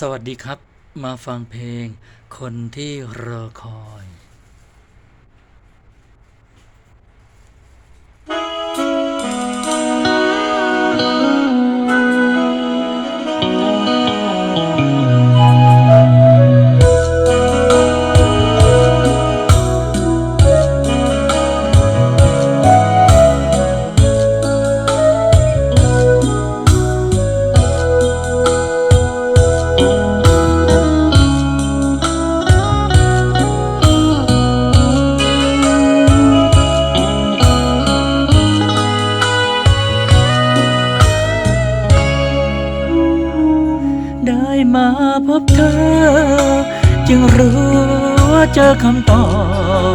สวัสดีครับ มาฟังเพลงคนที่รอคอย มาพบเธอ จึงรู้ว่าเจอคำตอ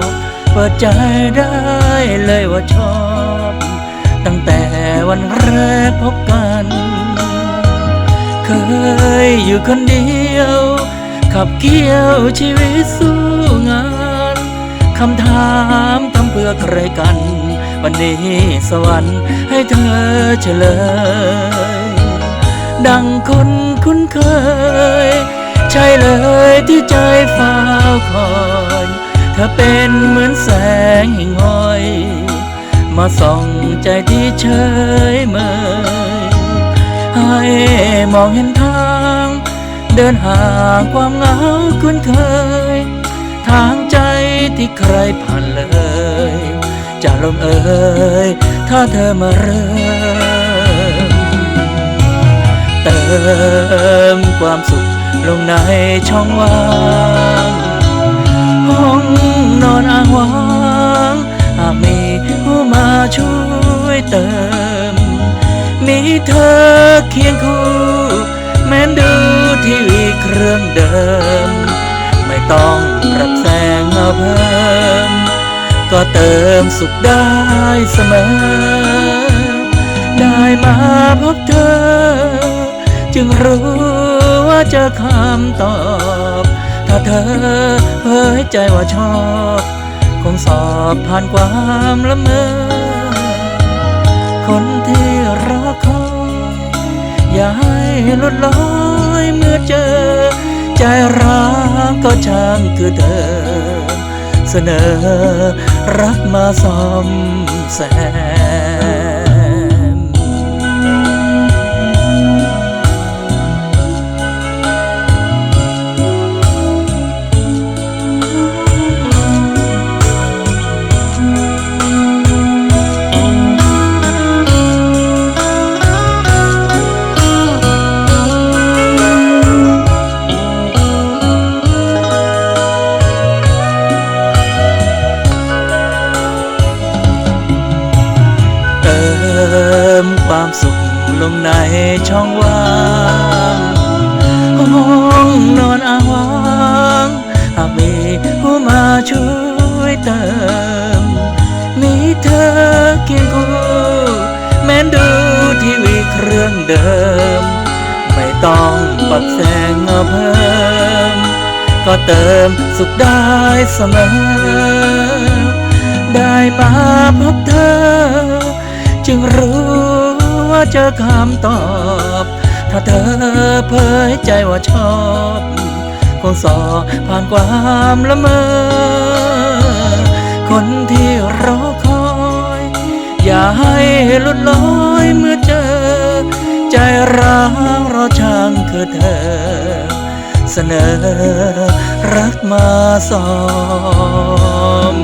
บเปิดใจได้เลยว่าชอบ ตั้งแต่วันแรกพบกัน เคยอยู่คนเดียว ขับเคี่ยวชีวิตสู้งานคำถามทำเพื่อใครกัน วันนี้สวรรค์ให้เธอเฉลย ดังคน คุ้นเคย ใช่เลยที่ใจเฝ้าคอยเธอเป็นเหมือนแสงหิ่งห้อย มาส่องใจที่เฉยเมยให้มองเห็นทาง เดินห่างความเหงาคุ้นเคย ทางใจที่ใครผ่านเลย จะลงเอ่ยถ้าเธอมาเริ่ มความสุขลงในช่องว่างห้องนอนอ้างว้างหากมีผู้มาช่วยเติม มีเธอเคียงคู่แม้นดูทีวีเครื่องเดิม ไม่ต้องปรับแสงเอาเพิ่ม ก็เติมสุขได้เสมอ ได้มาพบเธอ จึงรู้ว่าจอคำตอบ ถ้าเธอเผยใจว่าชอบ คงสอบผ่านความละเมอ คนที่รอคอยอย่าให้ลุดลอยเมื่อเจอ ใจรักก็ช่างคือเธอ เสนอรักมาซ่อมแซม ความสุขลงในช่องว่างห้องนอนอ้างว้างหากมีผู้มาช่วยเติมมีเธอเคียงคู่แม้นดูทีวีเครื่องเดิม ไม่ต้องปรับแสงเอาเพิ่ม ก็เติมสุขได้เสมอ ได้มาพบเธอ จึงรู้ เจอคำตอบ ถ้าเธอเผยใจว่าชอบคงสอบผ่านความละเมอ คนที่รอคอย อย่าให้หลุดลอยเมื่อเจอ ใจร้างรอช่างคือเธอ เสนอรักมาสอม